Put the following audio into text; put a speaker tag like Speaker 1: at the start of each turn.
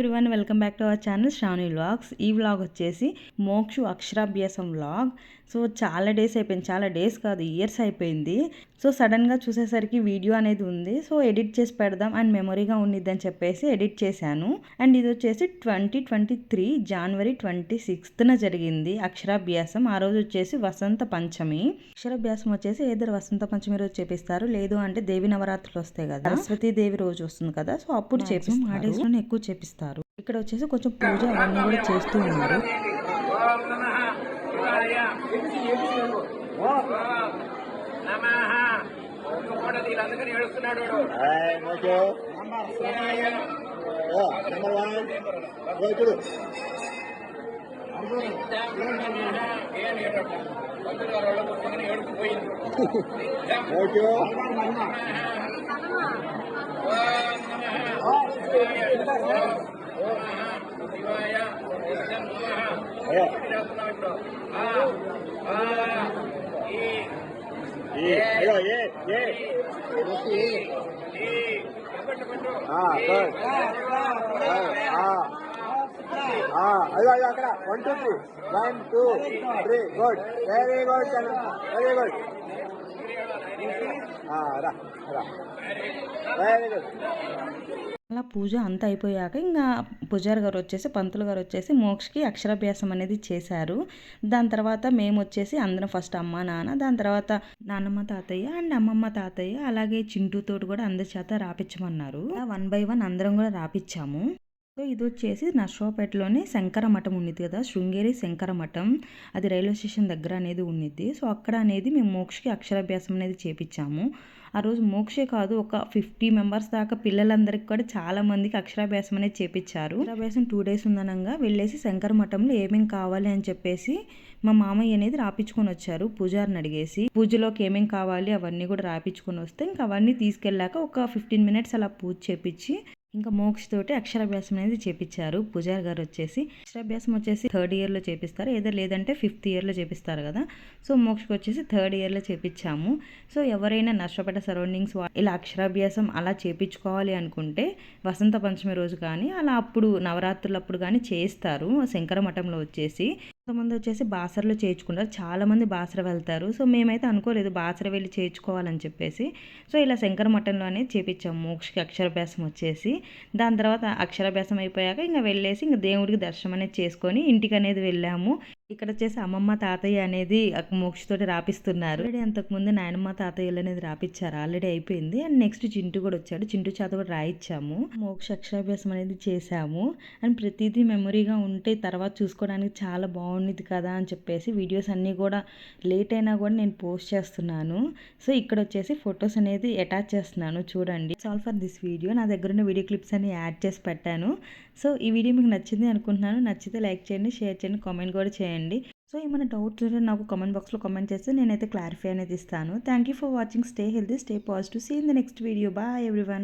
Speaker 1: Everyone welcome back to our channel Sravani vlogs ఈ vlog వచ్చేసి మోక్షు అక్షరాభ్యాసం వ్లాగ్ సో చాలా డేస్ అయిపోయింది. చాలా డేస్ కాదు ఇయర్స్ అయిపోయింది. సో సడన్గా చూసేసరికి వీడియో అనేది ఉంది. సో ఎడిట్ చేసి పెడదాం అండ్ మెమొరీగా ఉండిద్దని చెప్పేసి ఎడిట్ చేశాను. అండ్ ఇది వచ్చేసి twenty twenty three January twenty సిక్స్త్న జరిగింది అక్షరాభ్యాసం. ఆ రోజు వచ్చేసి వసంత పంచమి. అక్షరాభ్యాసం వచ్చేసి ఏదో వసంత పంచమి రోజు చేపిస్తారు. లేదు అంటే దేవి నవరాత్రులు వస్తాయి కదా. సరస్వతి దేవి రోజు వస్తుంది కదా. సో అప్పుడు చేపిస్తారు ఆ డేస్లోనే ఎక్కువ చేపిస్తారు. ఇక్కడ వచ్చేసి కొంచెం పూజ అవన్నీ కూడా చేస్తూ ఉన్నారు.
Speaker 2: వాళ్ళ పుస్తకం ఏడుకుపోయింది
Speaker 3: Mojo.
Speaker 2: శివాయ ఇప్పుడు
Speaker 3: అయ్యో అయ్యో అక్కడ one two three one two three good very good very good very good
Speaker 1: అలా పూజ అంతా అయిపోయాక ఇంకా పూజారి గారు వచ్చేసి పంతులు గారు వచ్చేసి మోక్షకి అక్షరాభ్యాసం అనేది చేశారు. దాని తర్వాత మేము వచ్చేసి అందరం ఫస్ట్ అమ్మ నాన్న దాని తర్వాత నాన్నమ్మ తాతయ్య అండ్ అమ్మమ్మ తాతయ్య అలాగే చింటూతోటి కూడా అందరి చేత రాపించమన్నారు వన్ బై వన్ అందరం కూడా రాపిచ్చాము. సో ఇది వచ్చేసి నర్సరావుపేటలోని శంకర మఠం ఉన్నది కదా శృంగేరి శంకర మఠం అది రైల్వే స్టేషన్ దగ్గర అనేది ఉన్నది సో అక్కడ అనేది మేము మోక్షకి అక్షరాభ్యాసం అనేది చేపించాము ఆ రోజు మోక్షే కాదు ఒక ఫిఫ్టీ మెంబర్స్ దాకా పిల్లలందరికీ కూడా చాలా మందికి అక్షరాభ్యాసం అనేది చేపించారు అక్షరాభ్యాసం టూ డేస్ ఉందనంగా వెళ్ళేసి శంకర మఠంలో ఏమేం కావాలి అని చెప్పేసి మా మామయ్య అనేది రాపించుకొని వచ్చారు పూజారిని అడిగేసి. పూజలోకి ఏమేం కావాలి అవన్నీ కూడా రాపించుకొని వస్తే ఇంకా అవన్నీ తీసుకెళ్ళాక ఒక ఫిఫ్టీన్ మినిట్స్ అలా పూజ చేపించి ఇంకా మోక్షతోటి అక్షరాభ్యాసం అనేది చేపించారు పూజారి గారు వచ్చేసి అక్షరాభ్యాసం వచ్చేసి థర్డ్ ఇయర్లో చేపిస్తారు. ఏదో లేదంటే ఫిఫ్త్ ఇయర్లో చేపిస్తారు కదా. సో మోక్షకి వచ్చేసి థర్డ్ ఇయర్లో చేపించాము సో ఎవరైనా నష్టపడ్డ సరౌండింగ్స్ ఇలా అక్షరాభ్యాసం అలా చేపించుకోవాలి అనుకుంటే వసంత పంచమి రోజు కానీ అలా అప్పుడు నవరాత్రులప్పుడు కానీ చేస్తారు. శంకర మఠంలో వచ్చేసి కొంతమంది వచ్చేసి బాసరలో చేర్చుకుంటారు. చాలామంది బాసర వెళ్తారు. సో మేమైతే అనుకోలేదు బాసర వెళ్ళి చేర్చుకోవాలని చెప్పేసి. సో ఇలా శంకర మఠంలో అనేది చేపించాము మోక్షకి అక్షరాభ్యాసం వచ్చేసి. దాని తర్వాత అక్షరాభ్యాసం అయిపోయాక ఇంకా వెళ్ళేసి ఇంకా దేవుడికి దర్శనం అనేది చేసుకొని ఇంటికి అనేది వెళ్ళాము. ఇక్కడ వచ్చేసి అమ్మమ్మ తాతయ్య అనేది మోక్షతోటి రాపిస్తున్నారు. ఆల్రెడీ అంతకుముందు నాయనమ్మ తాతయ్యలు అనేది రాపిచ్చారు. ఆల్రెడీ అయిపోయింది. అండ్ నెక్స్ట్ చింటూ కూడా వచ్చాడు. చింటూ చేత కూడా రాయిచ్చాము. మోక్ష అక్షరాభ్యాసం అనేది చేశాము. అండ్ ప్రతిదీ మెమొరీగా ఉంటే తర్వాత చూసుకోవడానికి చాలా బాగుంది కదా అని చెప్పేసి వీడియోస్ అన్నీ కూడా లేట్ అయినా కూడా నేను పోస్ట్ చేస్తున్నాను. సో ఇక్కడ వచ్చేసి ఫొటోస్ అనేది అటాచ్ చేస్తున్నాను. చూడండి. ఆల్ ఫర్ దిస్ వీడియో నా దగ్గర ఉన్న వీడియో క్లిప్స్ అన్ని యాడ్ చేసి పెట్టాను. సో ఈ వీడియో మీకు నచ్చింది అనుకుంటున్నాను. నచ్చితే లైక్ చేయండి షేర్ చేయండి కామెంట్ కూడా చేయండి. సో ఏమైనా డౌట్స్ ఉంటే నాకు కమెంట్ బాక్స్లో కామెంట్ చేస్తే నేనైతే క్లారిఫై అనేది ఇస్తాను. Thank you for watching. Stay healthy stay positive. See in the next video. Bye everyone.